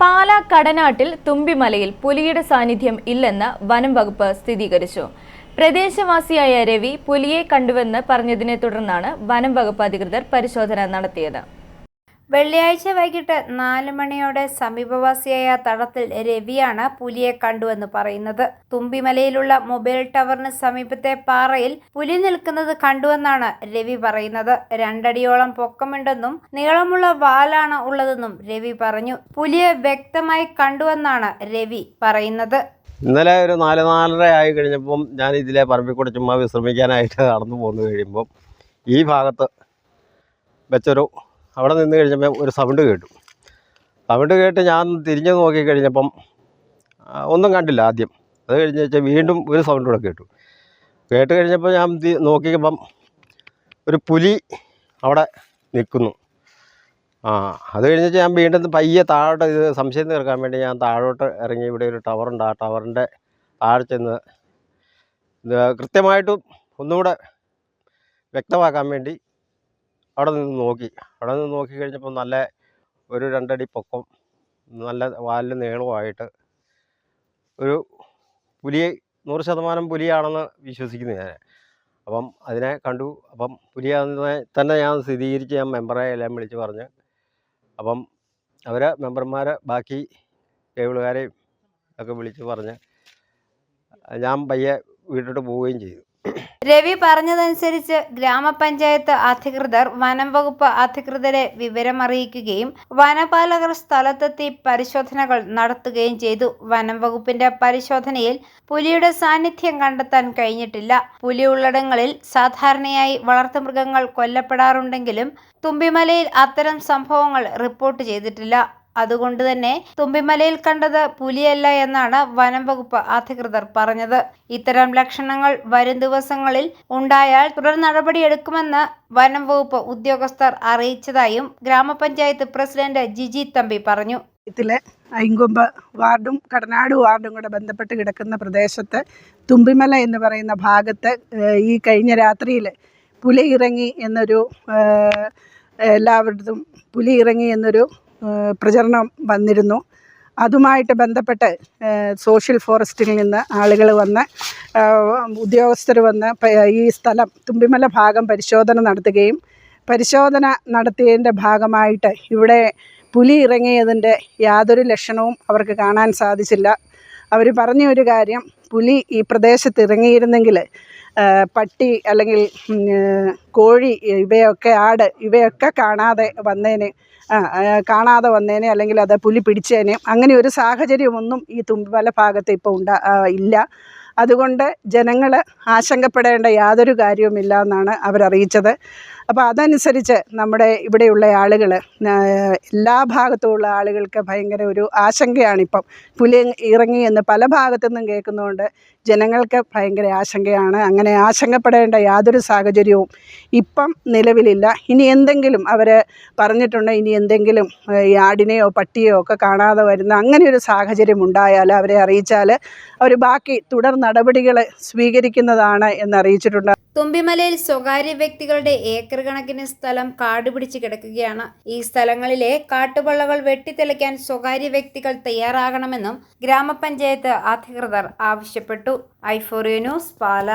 പാലാ കടനാട്ടിൽ തുമ്പിമലയിൽ പുലിയുടെ സാന്നിധ്യം ഇല്ലെന്ന് വനം വകുപ്പ് സ്ഥിരീകരിച്ചു. പ്രദേശവാസിയായ രവി പുലിയെ കണ്ടുവെന്ന് പറഞ്ഞതിനെ തുടർന്നാണ് വനം വകുപ്പ് അധികൃതർ പരിശോധന നടത്തിയത്. വെള്ളിയാഴ്ച വൈകിട്ട് നാല് മണിയോടെ സമീപവാസിയായ തടത്തിൽ രവിയാണ് പുലിയെ കണ്ടുവെന്ന് പറയുന്നത്. തുമ്പിമലയിലുള്ള മൊബൈൽ ടവറിന് സമീപത്തെ പാറയിൽ പുലി നിൽക്കുന്നത് കണ്ടുവെന്നാണ് രവി പറയുന്നത്. രണ്ടടിയോളം പൊക്കമുണ്ടെന്നും നീളമുള്ള വാലാണ് ഉള്ളതെന്നും രവി പറഞ്ഞു. പുലിയെ വ്യക്തമായി കണ്ടുവെന്നാണ് രവി പറയുന്നത്. ഇന്നലെ ഒരു നാല് നാലര ആയി കഴിഞ്ഞപ്പം ഞാൻ ഇതിലെ പറമ്പിൽ കൂടെ ചുമ്മാ വിശ്രമിക്കാനായിട്ട് നടന്നു പോന്നു കഴിയുമ്പം ഈ ഭാഗത്ത് വെച്ചൊരു അവിടെ നിന്ന് കഴിഞ്ഞപ്പോൾ ഒരു സൗണ്ട് കേട്ടു. സൗണ്ട് കേട്ട് ഞാൻ തിരിഞ്ഞു നോക്കി കഴിഞ്ഞപ്പം ഒന്നും കണ്ടില്ല ആദ്യം. അത് കഴിഞ്ഞ് വെച്ചാൽ വീണ്ടും ഒരു സൗണ്ട് കൂടെ കേട്ടു. കേട്ട് കഴിഞ്ഞപ്പോൾ ഞാൻ നോക്കിയപ്പം ഒരു പുലി അവിടെ നിൽക്കുന്നു. ആ അത് കഴിഞ്ഞിട്ട് ഞാൻ വീണ്ടും പയ്യെ താഴോട്ട് ഇത് സംശയം തീർക്കാൻ വേണ്ടി ഞാൻ താഴോട്ട് ഇറങ്ങി ഇവിടെ ഒരു ടവറുണ്ട്. ആ ടവറിന്റെ താഴെ ചെന്ന് കൃത്യമായിട്ടും ഒന്നുകൂടെ വ്യക്തമാക്കാൻ വേണ്ടി അവിടെ നിന്ന് നോക്കി. അവിടെ നിന്ന് നോക്കി കഴിഞ്ഞപ്പോൾ നല്ല ഒരു രണ്ടടി പൊക്കം നല്ല വാലിന് നീളമായിട്ട് ഒരു പുലിയെ നൂറ് ശതമാനം പുലിയാണെന്ന് വിശ്വസിക്കുന്നു ഞാൻ. അപ്പം അതിനെ കണ്ടു. അപ്പം പുലിയാണെന്ന് തന്നെ ഞാൻ സ്ഥിരീകരിച്ച് ഞാൻ മെമ്പറെ എല്ലാം വിളിച്ച് പറഞ്ഞ്. അപ്പം അവർ മെമ്പർമാർ ബാക്കി കേബിളുകാരെയും ഒക്കെ വിളിച്ച് പറഞ്ഞ് ഞാൻ പയ്യെ വീട്ടിലോട്ട് പോവുകയും ചെയ്തു. രവി പറഞ്ഞതനുസരിച്ച് ഗ്രാമപഞ്ചായത്ത് അധികൃതർ വനം വകുപ്പ് അധികൃതരെ വിവരമറിയിക്കുകയും വനപാലകർ സ്ഥലത്തെത്തി പരിശോധനകൾ നടത്തുകയും ചെയ്തു. വനം വകുപ്പിന്റെ പരിശോധനയിൽ പുലിയുടെ സാന്നിധ്യം കണ്ടെത്താൻ കഴിഞ്ഞിട്ടില്ല. പുലി ഉള്ളടങ്ങളിൽ സാധാരണയായി വളർത്തുമൃഗങ്ങൾ കൊല്ലപ്പെടാറുണ്ടെങ്കിലും തുമ്പിമലയിൽ അത്തരം സംഭവങ്ങൾ റിപ്പോർട്ട് ചെയ്തിട്ടില്ല. അതുകൊണ്ട് തന്നെ തുമ്പിമലയിൽ കണ്ടത് പുലിയല്ല എന്നാണ് വനം വകുപ്പ് അധികൃതർ പറഞ്ഞത്. ഇത്തരം ലക്ഷണങ്ങൾ വരും ദിവസങ്ങളിൽ ഉണ്ടായാൽ തുടർ നടപടിയെടുക്കുമെന്ന് വനം വകുപ്പ് ഉദ്യോഗസ്ഥർ അറിയിച്ചതായും ഗ്രാമപഞ്ചായത്ത് പ്രസിഡന്റ് ജിജി തമ്പി പറഞ്ഞു. ഇതിലെ ഐങ്കൊമ്പ് വാർഡും കടനാട് വാർഡും കൂടെ ബന്ധപ്പെട്ട് കിടക്കുന്ന പ്രദേശത്ത് തുമ്പിമല എന്ന് പറയുന്ന ഭാഗത്ത് ഈ കഴിഞ്ഞ രാത്രിയിൽ പുലി ഇറങ്ങി എന്നൊരു എല്ലാവരുടെ പുലി ഇറങ്ങി എന്നൊരു പ്രചരണം വന്നിരുന്നു. അതുമായിട്ട് ബന്ധപ്പെട്ട് സോഷ്യൽ ഫോറസ്റ്റിൽ നിന്ന് ആളുകൾ വന്ന് ഉദ്യോഗസ്ഥർ വന്ന് ഈ സ്ഥലം തുമ്പിമല ഭാഗം പരിശോധന നടത്തുകയും പരിശോധന നടത്തിയതിന്റെ ഭാഗമായിട്ട് ഇവിടെ പുലി ഇറങ്ങിയതിന്റെ യാതൊരു ലക്ഷണവും അവർക്ക് കാണാൻ സാധിച്ചില്ല. അവർ പറഞ്ഞ ഒരു കാര്യം പുലി ഈ പ്രദേശത്ത് ഇറങ്ങിയിരുന്നെങ്കിൽ പട്ടി അല്ലെങ്കിൽ കോഴി ഇവയൊക്കെ ആട് ഇവയൊക്കെ കാണാതെ വന്നേനെ കാണാതെ വന്നേനെ അല്ലെങ്കിൽ അത് പുലി പിടിച്ചേനെ അങ്ങനെ ഒരു സാഹചര്യമൊന്നും ഈ തുമ്പിമല ഭാഗത്ത് ഇപ്പോൾ ഉണ്ടാ ഇല്ല. അതുകൊണ്ട് ജനങ്ങൾ ആശങ്കപ്പെടേണ്ട യാതൊരു കാര്യവുമില്ല എന്നാണ് അവരറിയിച്ചത്. അപ്പോൾ അതനുസരിച്ച് നമ്മുടെ ഇവിടെയുള്ള ആളുകൾ എല്ലാ ഭാഗത്തുമുള്ള ആളുകൾക്ക് ഭയങ്കര ഒരു ആശങ്കയാണിപ്പം പുലി ഇറങ്ങി എന്ന് പല ഭാഗത്തു നിന്നും കേൾക്കുന്നതുകൊണ്ട് ജനങ്ങൾക്ക് ഭയങ്കര ആശങ്കയാണ്. അങ്ങനെ ആശങ്കപ്പെടേണ്ട യാതൊരു സാഹചര്യവും ഇപ്പം നിലവിലില്ല. ഇനി എന്തെങ്കിലും അവർ പറഞ്ഞിട്ടുണ്ട് ഇനി എന്തെങ്കിലും ഈ ആടിനെയോ പട്ടിയോ ഒക്കെ കാണാതെ വരുന്ന അങ്ങനെ ഒരു സാഹചര്യം ഉണ്ടായാൽ അവരെ അറിയിച്ചാൽ അവർ ബാക്കി തുടർ നടപടികൾ സ്വീകരിക്കുന്നതാണ് എന്ന് അറിയിച്ചിട്ടുണ്ട് തുമ്പിമലയിൽ സ്വകാര്യ വ്യക്തികളുടെ ഏക്കർ കണക്കിന് സ്ഥലം കാടുപിടിച്ച് കിടക്കുകയാണ്. ഈ സ്ഥലങ്ങളിലെ കാട്ടുപള്ളകൾ വെട്ടിത്തെളിക്കാൻ സ്വകാര്യ വ്യക്തികൾ തയ്യാറാകണമെന്നും ഗ്രാമപഞ്ചായത്ത് അധികൃതർ ആവശ്യപ്പെട്ടു. ഐഫോറിയോ ന്യൂസ് പാല.